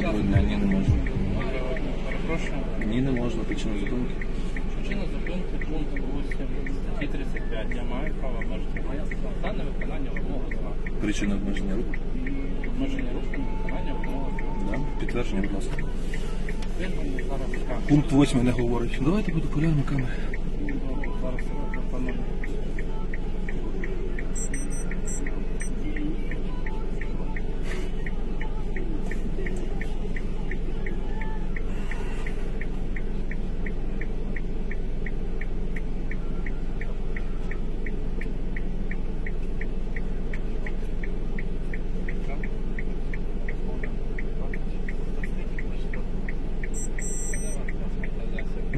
Доброго ні, не можна. Прошу. Ні, не можна. Причина зупинки. Причина зупинки пункту 8 статті 35. Я маю право обмежити моє та на виконання вимоги зла. Причина обмеження руху. Обмеження руху на виконання вимоги зла. Да. Підтвердження, будь ласка. Пункт 8 не говорить. Давайте буде полярниками. Зараз я пропоную.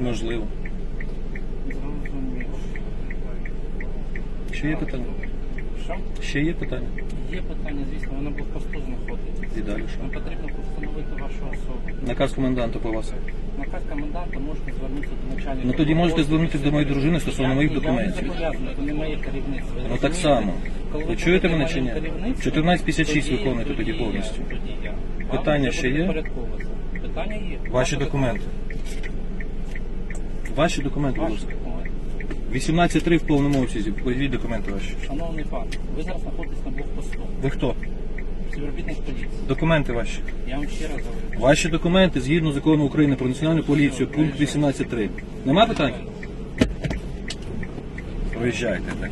Можливо. Зрозуміло. Ще є питання? Що? Ще є питання? Є питання, звісно, вона блокпосту знаходиться. І далі Нам що? потрібно встановити вашу особу. Наказ коменданта по вас. Наказ коменданта можете звернутися до начальника. Ну тоді можете звернутися до моєї дружини стосовно моїх Я не документів. зобов'язаний, не моє керівництво. Ну так само. Ви чуєте мене чи ні? 1456 виконуєте тоді повністю. Тоді я. Вам Питання ще є? Питання є. Ваші документи. Ваші документи, будь ласка. 18.3 в повному обсязі. Подивіть документи ваші. Шановний пан, ви зараз знаходитесь на блокпосту. Ви хто? Співробітник поліції. Документи ваші. Я вам ще раз говорю. Ваші документи згідно закону України про національну поліцію, пункт 18.3. Нема питань? Проїжджайте так.